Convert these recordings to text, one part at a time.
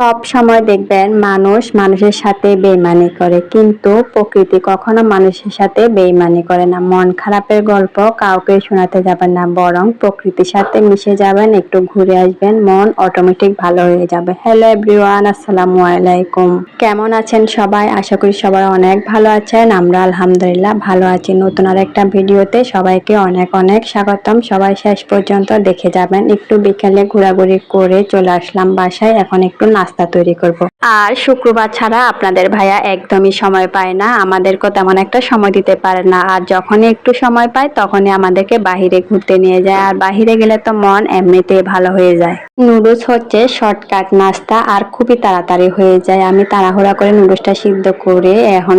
সব সময় দেখবেন মানুষ মানুষের সাথে বেইমানি করে, কিন্তু প্রকৃতি কখনো মানুষের সাথে বেইমানি করে না। মন খারাপের গল্প কাউকে শোনাতে যাবেন না, বরং প্রকৃতির সাথে মিশে যাবেন, একটু ঘুরে আসবেন, মন অটোমেটিক ভালো হয়ে যাবে। হ্যালো এভরিওয়ান আসসালামু আলাইকুম। কেমন আছেন সবাই? আশা করি সবাই অনেক ভালো আছেন। আমরা আলহামদুলিল্লাহ ভালো আছি। নতুন আর একটা ভিডিওতে সবাইকে অনেক অনেক স্বাগতম। সবাই শেষ পর্যন্ত দেখে যাবেন। একটু বিকেলে ঘোরাঘুরি করে চলে আসলাম বাসায়। এখন একটু নাস্তা তৈরি করব। আর শুক্রবার ছাড়া আপনাদের ভাইয়া একদমই সময় পায় না, আমাদেরকেও তেমন একটা সময় দিতে পারে না। আর যখনই একটু সময় পায়, তখনই আমাদেরকে বাহিরে ঘুরতে নিয়ে যায়। আর বাহিরে গেলে তো মন এমনিতেই ভালো হয়ে যায়। নুডলস হচ্ছে শর্টকাট নাস্তা আর খুবই তাড়াতাড়ি হয়ে যায়। আমি তাড়াহুড়া করে নুডলসটা সিদ্ধ করে এখন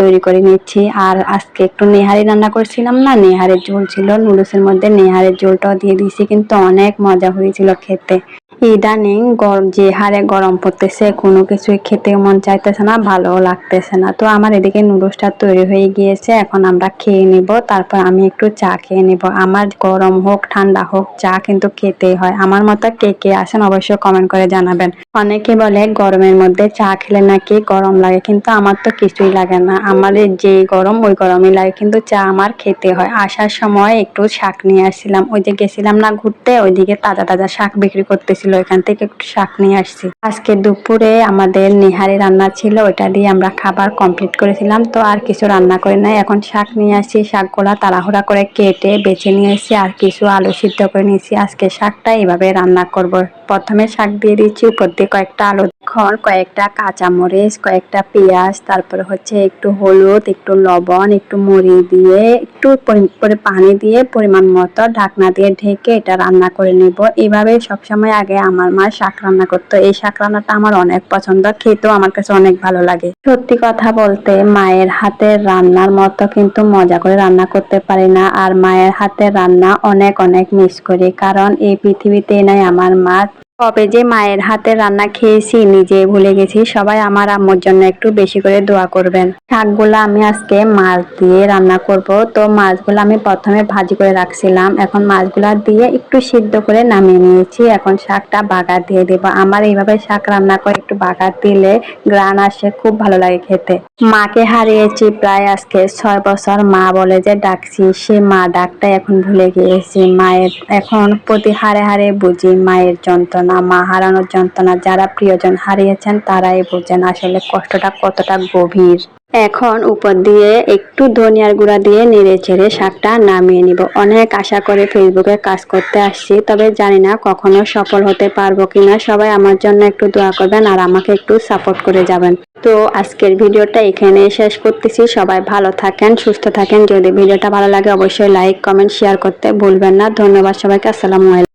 তৈরি করে নিচ্ছি। আর আজকে একটু নেহারি রান্না করছিলাম না, নেহারের ঝোল ছিল। নুডলসের মধ্যে নেহারের ঝোলটাও দিয়ে দিয়েছি, কিন্তু অনেক মজা হয়েছিল খেতে। ইদানিং গরম যে হারে গরম পড়তেছে, কোনো কিছুই খেতে মন চাইতেছে না ভালো লাগতেছে না। তো আমার এদিকে নুডলসটা তৈরি হয়ে গিয়েছে, এখন আমরা খেয়ে নিব, তারপর আমি একটু চা খেয়ে নিব। আমার গরম হোক, ঠান্ডা হোক, চা কিন্তু খেতেই হয়। আমার মতো কে কে আসেন অবশ্যই কমেন্ট করে জানাবেন। অনেকে বলে গরমের মধ্যে চা খেলে নাকি গরম লাগে, কিন্তু আমার তো কিছুই লাগে না। আমাদের যে গরম, ওই গরমই লাগে, কিন্তু চা আমার খেতে হয়। আসার সময় একটু শাক নিয়ে আসছিলাম, ওই যে গেছিলাম না ঘুরতে, ওইদিকে তাজা তাজা শাক বিক্রি করতেছিল। এখান থেকে একটু শাক নিয়ে আসছি। আজকে দুপুরে আমাদের নিহারি রান্না ছিল, ওইটা দিয়ে আমরা খাবার কমপ্লিট করেছিলাম, তো আর কিছু রান্না করে নাই। এখন শাক নিয়ে আসছি, শাকগুলা তাড়াহুড়া করে কেটে বেছে নিয়ে এসেছি, আর কিছু আলু সিদ্ধ করে নিয়েছি। আজকে শাকটা এইভাবে রান্না করব। প্রথমে শাক দিয়ে দিচ্ছি, উপর দিয়ে কয়েকটা আলু, এখন কয়েকটা কাঁচামরিচ, কয়েকটা পেঁয়াজ, তারপরে হচ্ছে একটু হলুদ, একটু লবণ, একটু মুড়ি দিয়ে, একটু পানি দিয়ে পরিমাণ মতো ঢাকনা দিয়ে ঢেকে এটা রান্না করে নেব। এইভাবে সবসময় আগে আমার মা শাক রান্না করতো। এই শাক রান্নাটা আমার অনেক পছন্দ, খেতেও আমার কাছে অনেক ভালো লাগে। সত্যি কথা বলতে, মায়ের হাতের রান্নার মতো কিন্তু মজা করে রান্না করতে পারি না, আর মায়ের হাতের রান্না অনেক অনেক মিস করি। কারণ এই পৃথিবীতে নাই আমার মা কবে যে মায়ের হাতে রান্না খেয়েছি নিজে ভুলে গেছি, সবাই আমার আম্মুর জন্য একটু বেশি করে দোয়া করবেন। শাকগুলো আমি আজকে মাছ দিয়ে রান্না করব। তো মাছগুলো আমি প্রথমে ভাজি করে রাখছিলাম। এখন মাছগুলো দিয়ে একটু সিদ্ধ করে নামিয়ে নিয়েছি। এখন শাকটা বাগার দিয়ে দেবো। আমার এইভাবে শাক রান্না করে একটু বাগার দিলে গ্রান আসে, খুব ভালো লাগে খেতে। মাকে হারিয়েছি প্রায় আজকে ছয় বছর। মা বলে যে, ডাকছি। সে মা ডাকটা এখন ভুলে গিয়েছি। মায়ের এখন প্রতি হারে হারে বুঝি মায়ের যন্ত্রণা, মা হারানোর যন্ত্রণা। যারা প্রিয়জন হারিয়েছেন তারাই বোঝেন আসলে কষ্টটা কতটা গভীর। এখন উপর দিয়ে একটু ধনিয়ার গুঁড়া দিয়ে নেড়ে চেড়ে শাকটা নামিয়ে নিব। অনেক আশা করে ফেসবুকে কাজ করতে আসছি, তবে জানি না কখনো সফল হতে পারব কিনা। সবাই আমার জন্য একটু দোয়া করবেন আর আমাকে একটু সাপোর্ট করে যাবেন। তো আজকের ভিডিওটা এখানে শেষ করতেছি। সবাই ভালো থাকেন, সুস্থ থাকেন। যদি ভিডিওটা ভালো লাগে অবশ্যই লাইক কমেন্ট শেয়ার করতে ভুলবেন না। ধন্যবাদ সবাইকে। আসসালামু আলাইকুম।